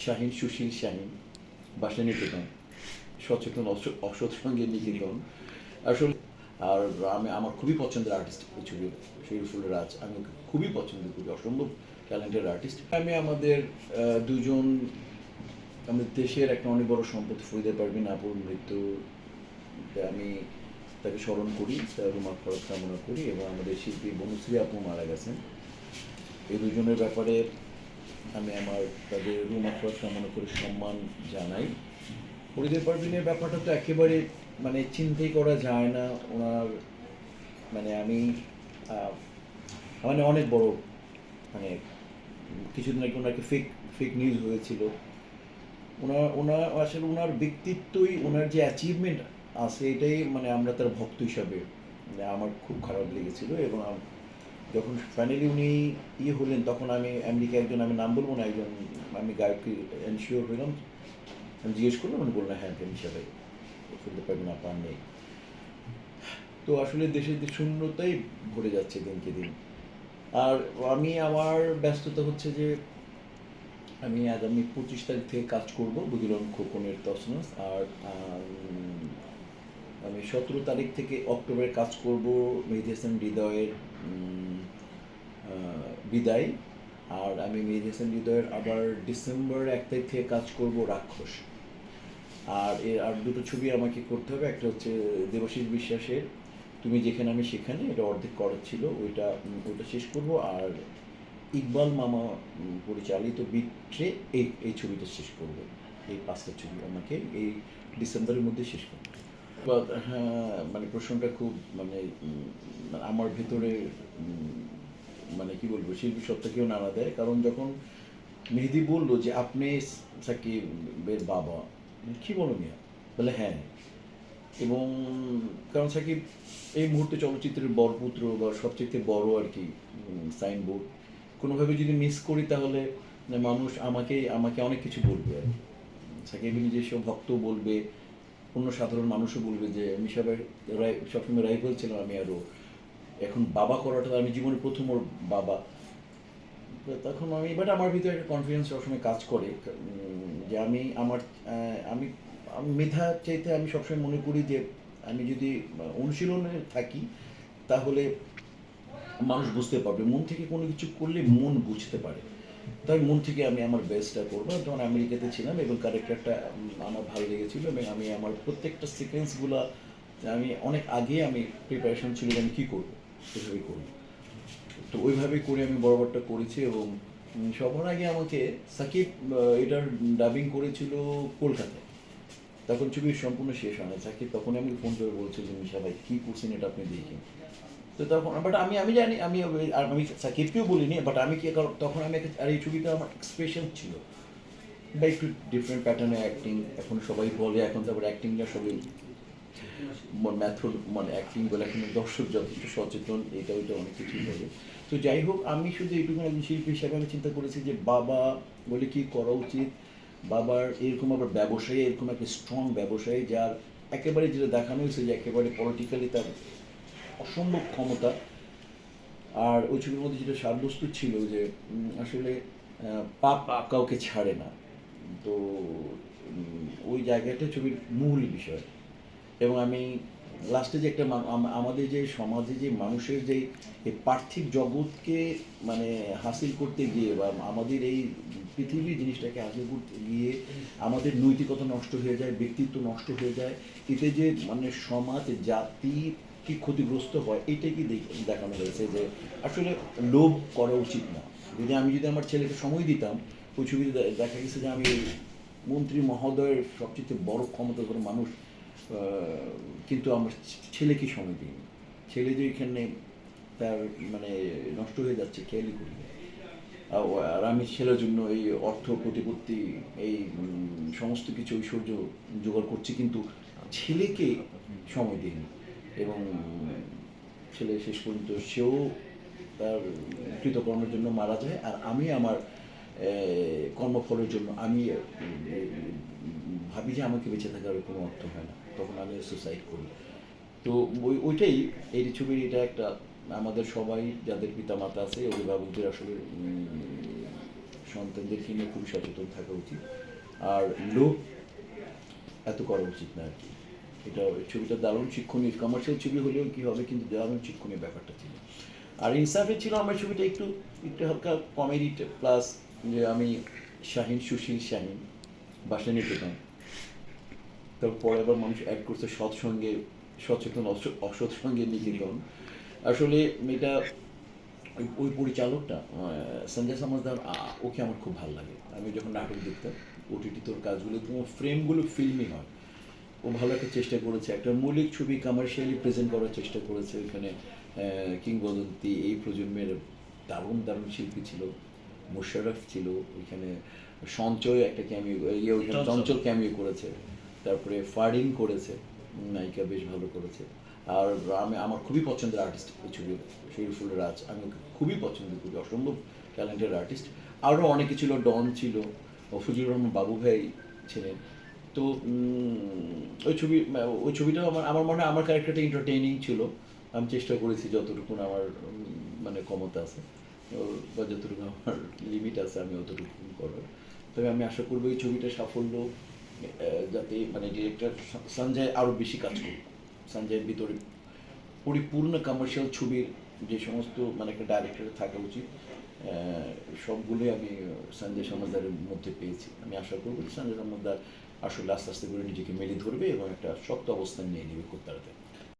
শাহিন সুশীল শাহিন বাসা নিকেতন সচেতন অস- অসৎ সঙ্গে নিকেতন আসলে আর আমি আমার খুবই পছন্দের আর্টিস্ট এই ছবির শরীফুল রাজ আমি খুবই পছন্দ করি অসম্ভব ট্যালেন্টেড আর্টিস্ট আমি আমাদের দুজন আমাদের দেশের একটা অনেক বড় সম্পদ ফরিদে পারবিন আপুর মৃত্যু আমি তাকে স্মরণ করি তার রুমা ফরত কামনা করি এবং আমাদের শিল্পী বনুশ্রী আপু মারা গেছেন এই দুজনের ব্যাপারে আমি আমার তাদের রুম আফরাত কামনা করে সম্মান জানাই। ফরিদের পারভিনের ব্যাপারটা তো একেবারে মানে চিন্তাই করা যায় না। ওনার মানে আমি মানে অনেক বড় মানে কিছুদিন আগে ওনাকে ফেক ফেক নিউজ হয়েছিল। ওনার ওনার আসলে ওনার ব্যক্তিত্বই, ওনার যে অ্যাচিভমেন্ট আছে, এটাই মানে আমরা তার ভক্ত হিসাবে মানে আমার খুব খারাপ লেগেছিল এবং যখন ফাইনালি উনি ইয়ে হলেন, তখন আমি আমেরিকা একজন, আমি নাম বলব না, একজন আমি গায়ককে এনশিওর হইলাম। আমি জিজ্ঞেস করলাম, উনি বললেন হ্যাঁ হিসাবে ফেলতে পারবেন না পান নেই। তো আসলে দেশের যে শূন্যতাই ভরে যাচ্ছে দিনকে দিন। আর আমি, আমার ব্যস্ততা হচ্ছে যে আমি আগামী পঁচিশ তারিখ থেকে কাজ করব বুঝলাম খোকনের তসনস আর আমি সতেরো তারিখ থেকে অক্টোবরে কাজ করব মেহেদি হাসান হৃদয়ের বিদায়। আর আমি মেহেদি হাসান হৃদয়ের আবার ডিসেম্বর এক তারিখ থেকে কাজ করব রাক্ষস। আর এর আর দুটো ছবি আমাকে করতে হবে। একটা হচ্ছে দেবাশিস বিশ্বাসের, তুমি যেখানে আমি সেখানে। এটা অর্ধেক করার ছিল, ওইটা ওইটা শেষ করব। আর ইকবাল মামা পরিচালিত বিট্রে, এই এই ছবিটা শেষ করব। এই পাঁচটা ছবি আমাকে এই ডিসেম্বরের মধ্যে শেষ করব হ্যাঁ মানে প্রশ্নটা খুব মানে মানে আমার ভেতরে মানে কি বলব, শিল্পী সত্তাকেও নাড়া দেয়। কারণ যখন মেহেদি বলল যে, আপনি সাকিবের বাবা। কি বলো মিয়া? বলে হ্যাঁ। এবং কারণ সাকিব এই মুহূর্তে চলচ্চিত্রের বরপুত্র বা সবচেয়ে বড় আর কি সাইনবোর্ড কোনোভাবে যদি মিস করি তাহলে মানুষ আমাকে আমাকে অনেক কিছু বলবে। আর। সাকিব নিজস্ব ভক্ত বলবে, অন্য সাধারণ মানুষও বলবে যে, মিশা ভাই, রাই, সবসময় রাইফেল ছিলাম আমি আরও এখন বাবা করাটা আমি জীবনে প্রথম ওর বাবা। তখন আমি বাট আমার ভিতরে একটা কনফিডেন্স সবসময় কাজ করে। যে আমি আমার আমি মেধা চাইতে আমি সবসময় মনে করি যে আমি যদি অনুশীলনে থাকি, তাহলে মানুষ বুঝতে পারবে। মন থেকে কোনো কিছু করলে মন বুঝতে পারে। তাই মন থেকে আমি আমার বেস্টটা করব। যখন আমেরিকাতে ছিলাম এবং ক্যারেক্টারটা আমার ভালো লেগেছিল এবং আমি আমার প্রত্যেকটা সিকোয়েন্সগুলো আমি অনেক আগে আমি প্রিপারেশন ছিল আমি কী করব। সেভাবেই করব তো ওইভাবে করে আমি বরাবরটা করেছি এবং সবার আগে আমাকে সাকিব এটার ডাবিং করেছিল কলকাতায়। তখন ছবি সম্পূর্ণ শেষ হয় না। সাকিব তখন আমি ফোন করে বলছি যে মিশা ভাই, কী করছেন এটা আপনি দেখেন? তো তখন বাট আমি আমি জানি, আমি আমি সাকিবকেও বলিনি বাট আমি কি কর- তখন আমি আর এই ছবিতে আমার এক্সপ্রেশন ছিল। বা একটু ডিফারেন্ট প্যাটার্নে অ্যাক্টিং এখন সবাই বলে, এখন তারপর অ্যাক্টিংটা সবাই ম্যাথড মানে অ্যাক্টিং বলে এখন দর্শক যথেষ্ট সচেতন, এটা ওইটা অনেক কিছুই বলে। তো যাই হোক, আমি শুধু এইটুকু একজন শিল্পী হিসাবে আমি চিন্তা করেছি যে বাবা বলে কি করা উচিত? বাবার এরকম আবার ব্যবসায়ী, এরকম একটা স্ট্রং ব্যবসায়ী যার একেবারে যেটা দেখানো হয়েছে যে একেবারে পলিটিক্যালি তার অসম্ভব ক্ষমতা। আর ওই ছবির মধ্যে যেটা সাব্যস্ত ছিল যে আসলে পাপ কাউকে ছাড়ে না। তো ওই জায়গাটা ছবির মূল বিষয়। এবং আমি লাস্টে যে একটা আমাদের যে সমাজে যে মানুষের যে এই পার্থিব জগৎকে মানে হাসিল করতে গিয়ে বা আমাদের এই পৃথিবীর জিনিসটাকে হাসিল করতে গিয়ে আমাদের নৈতিকতা নষ্ট হয়ে যায়, ব্যক্তিত্ব নষ্ট হয়ে যায়, এতে যে মানে সমাজ, জাতি কি ক্ষতিগ্রস্ত হয় এটাই কি দেখানো হয়েছে যে আসলে লোভ করা উচিত না। যদি আমি যদি আমার ছেলেকে সময় দিতাম, ওই ছবিতে দেখা গেছে যে আমি মন্ত্রী মহোদয়ের সবচেয়ে বড় ক্ষমতা করে মানুষ। কিন্তু আমার ছেলেকে সময় দিইনি। ছেলে যে এখানে তার মানে নষ্ট হয়ে যাচ্ছে খেয়ালই করি। আর- আমি ছেলের জন্য এই অর্থ, প্রতিপত্তি, এই সমস্ত কিছু ঐশ্বর্য জোগাড় করছি, কিন্তু ছেলেকে সময় দিইনি। এবং ছেলে শেষ পর্যন্ত সেও তার কৃতকর্মের জন্য মারা যায়। আর আমি আমার কর্মফলের জন্য আমি ভাবি যে আমাকে বেঁচে থাকার কোনো অর্থ হয় না। তখন আমি সুসাইড করি। তো ওই, ওইটাই, এই ছবির এটা একটা, আমাদের সবাই, যাদের পিতা মাতা আছে, অভিভাবকদের আসলে সন্তানদেরকে নিয়ে খুবই সচেতন থাকা উচিত। আর লোভ এত করা উচিত না আর কি। এটা ছবিটা দারুণ শিক্ষণীয়। কমার্শিয়াল ছবি হলেও কি হবে, কিন্তু দারুণ শিক্ষণীয় ব্যাপারটা ছিল। আর ইনসাফে ছিল, আমার ছবিটা একটু একটু হালকা কমেডি প্লাস যে আমি শাহিন, সুশীল শাহিন বাসা নিয়ে তারপরে আবার মানুষ অ্যাড করছে সৎসঙ্গে সচেতন আসলে এটা ওই- পরিচালকটা সঞ্জয় সমাজদার ওকে আমার খুব ভালো লাগে। আমি যখন নাটক দেখতাম ওটিটি তোর কাজগুলো তোমার ফ্রেমগুলো ফিল্মি হয়। ও ভালো একটা চেষ্টা করেছে। একটা মৌলিক ছবি কমার্শিয়ালি প্রেজেন্ট করার চেষ্টা করেছে ওইখানে কিংবদন্তি। এই প্রজন্মের দারুণ দারুণ শিল্পী ছিল। মোশারফ ছিল ওইখানে। সঞ্চয় একটা ক্যামিও ইয়ে ওইখানে। চঞ্চল। ক্যামিও করেছে। তারপরে ফারিন করেছে, নায়িকা বেশ ভালো করেছে। আর আমি, আমার খুবই পছন্দের আর্টিস্ট এই ছবির শরীফুল রাজ। আমি ওকে খুবই পছন্দ করি, অসম্ভব ট্যালেন্টেড আর্টিস্ট আরও অনেকে ছিল, ডন ছিল ফজলুর রহমান বাবু ভাই ছিলেন। তো ওই ছবি, ওই ছবিটাও আমার আমার মনে হয় আমার ক্যারেক্টারটা এন্টারটেইনিং ছিল। আমি চেষ্টা করেছি যতটুকু আমার মানে ক্ষমতা আছে, বা যতটুকু আমার লিমিট আছে, আমি অতটুকু করার। তবে আমি আশা করব এই ছবিটা সাফল্য যাতে মানে ডিরেক্টর সঞ্জয় আরও বেশি কাজ করুক। সঞ্জয়ের ভিতরে পরিপূর্ণ কমার্শিয়াল ছবির যে সমস্ত মানে একটা ডাইরেক্টরের থাকা উচিত সবগুলোই আমি সঞ্জয় সমাজদারের মধ্যে পেয়েছি। আমি আশা করব সঞ্জয় সমাজদার আসলে আস্তে আস্তে করে নিজেকে মেলে ধরবে এবং একটা শক্ত অবস্থান নিয়ে নেবে খুব তাড়াতাড়ি